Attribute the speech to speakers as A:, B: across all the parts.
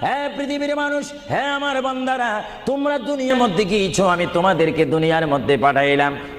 A: হ্যাঁ পৃথিবীর মানুষ হ্যাঁ আমার বান্দারা, তোমরা দুনিয়ার মধ্যে গিয়েছো, আমি তোমাদেরকে দুনিয়ার মধ্যে পাঠাইলাম।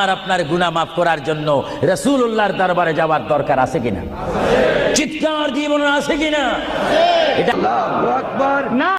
A: আমার আপনার গুণা মাফ করার জন্য রসুল্লাহর দরবারে যাওয়ার দরকার আছে কিনা? চিৎকার জীবন আছে কিনা? এটা